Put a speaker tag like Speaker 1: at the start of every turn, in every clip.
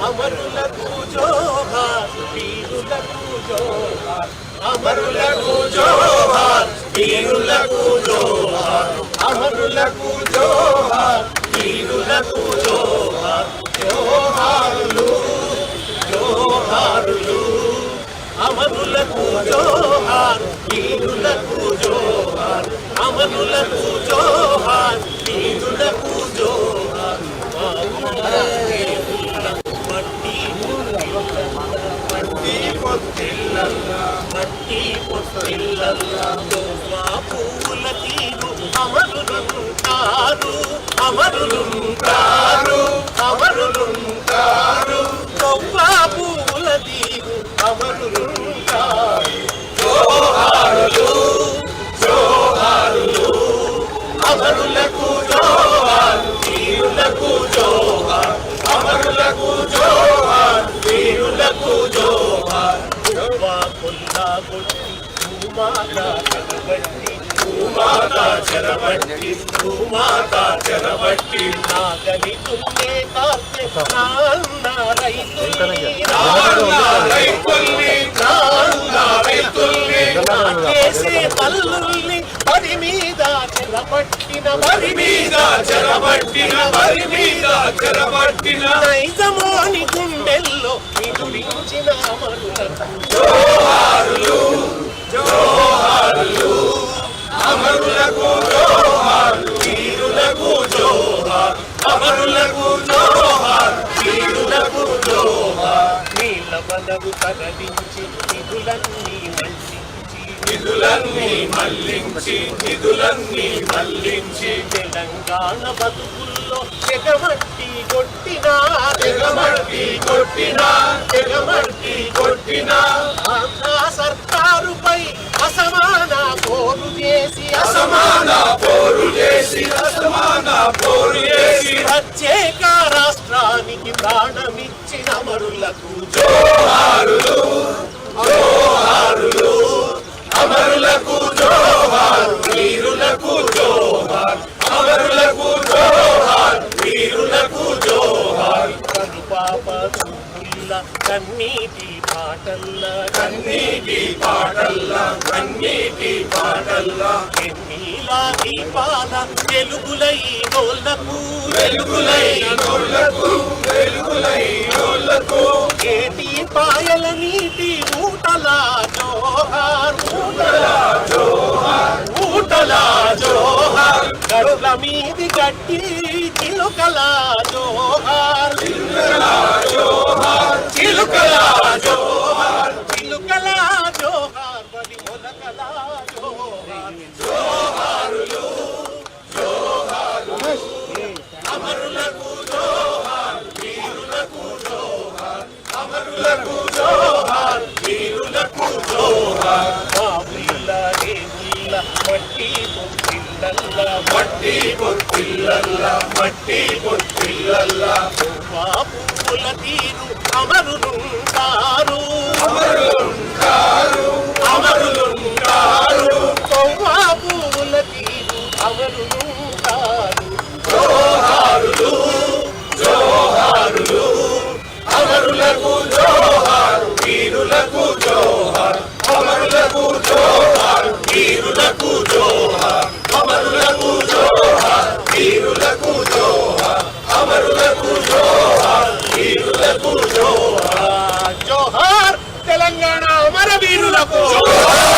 Speaker 1: అమరులకు జోహార్ వీరులకు జోహార్ అమరులకు జోహార్ వీరులకు జోహార్ అమరులకు జోహార్ వీరులకు జోహార్ జోహారులు పొత్తిళ్ళల్లా తీరు అమరులుంటారు అమరులుంటారు అమరులుంటారు కొవ్వా పువ్వుల తీరు అమరులుంటారు భూమాత చెరబట్టి భూమాత చెరబట్టి నాగలి తుమ్మే నాన్న రైతుల్ని నాన్న రైతుల్ని నాన్న రైతుల్ని నాకేసే మీద చెరబట్టిన మరి మీద చెరబట్టిన వరి మీద చెరబట్టిన నైజమోని గుండెల్లో నిదురించిన అమరులకు నిధులన్నీ మళ్ళించి నిధులన్నీ మళ్ళించి. తెలంగాణ బతుకుల్లో తెగమట్టి కొట్టినా తెగమట్టి కొట్టినా తెగమట్టి కొట్టినా. ఆంధ్ర సర్కారుపై అసమాన పోరు చేసి అసమాన పోరు చేసి అసమాన పోరు చేసి. ప్రత్యేక రాష్ట్రానికి ప్రాణమిచ్చిన మరులకు జోహారులు జోహారులు. అమరులకు జోహార్ వీరులకు జోహార్. అమరులకు జోహార్ వీరులకు జోహార్. కనుపాప చూపుల్ల కన్నీటి పాటల్ల కన్నీటి పాటల్ల. కన్నీటి పాటల్ల. ఎన్నీలా దీపాల వెలుగులై నోళ్ళకు. వెలుగులై నోళ్ళకు వెలుగులై నోళ్ళకు. ఏటి పాయల నీటి ఊటల. జోహార్ ఊటల జోహార్ ఊటల జోహార్. గడుల మీది గట్టి చిలుకల జోహార్. చిలుకల జోహార్. చిలుకల జోహార్ చిలుకల జోహార్ బలి మొలకల జోహార్ జోహారులు జోహారులు అమరులకు జోహార్ వీరులకు జోహార్ అమరులకు జోహార్ వీరులకు జోహార్ మా ఊళ్ళ రే ఊళ్ళ మట్టి పొత్తిళ్ళల్ల మట్టి పొత్తిళ్ళల్ల మట్టి పొత్తిళ్ళల్ల పువ్వుల తీరు అమరులుంటారు. అమరులుంటారు. అమరులుంటారు కొవ్వా పువ్వుల తీరు అమరులుంటారు. జోహారులు జోహారులు అమరులకు జోహార్ వీరులకు జోహారు. అమరులకు జోహారు వీరులకు
Speaker 2: Botafogo!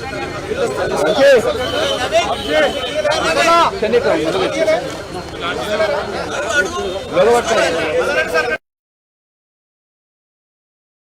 Speaker 2: చెన్నై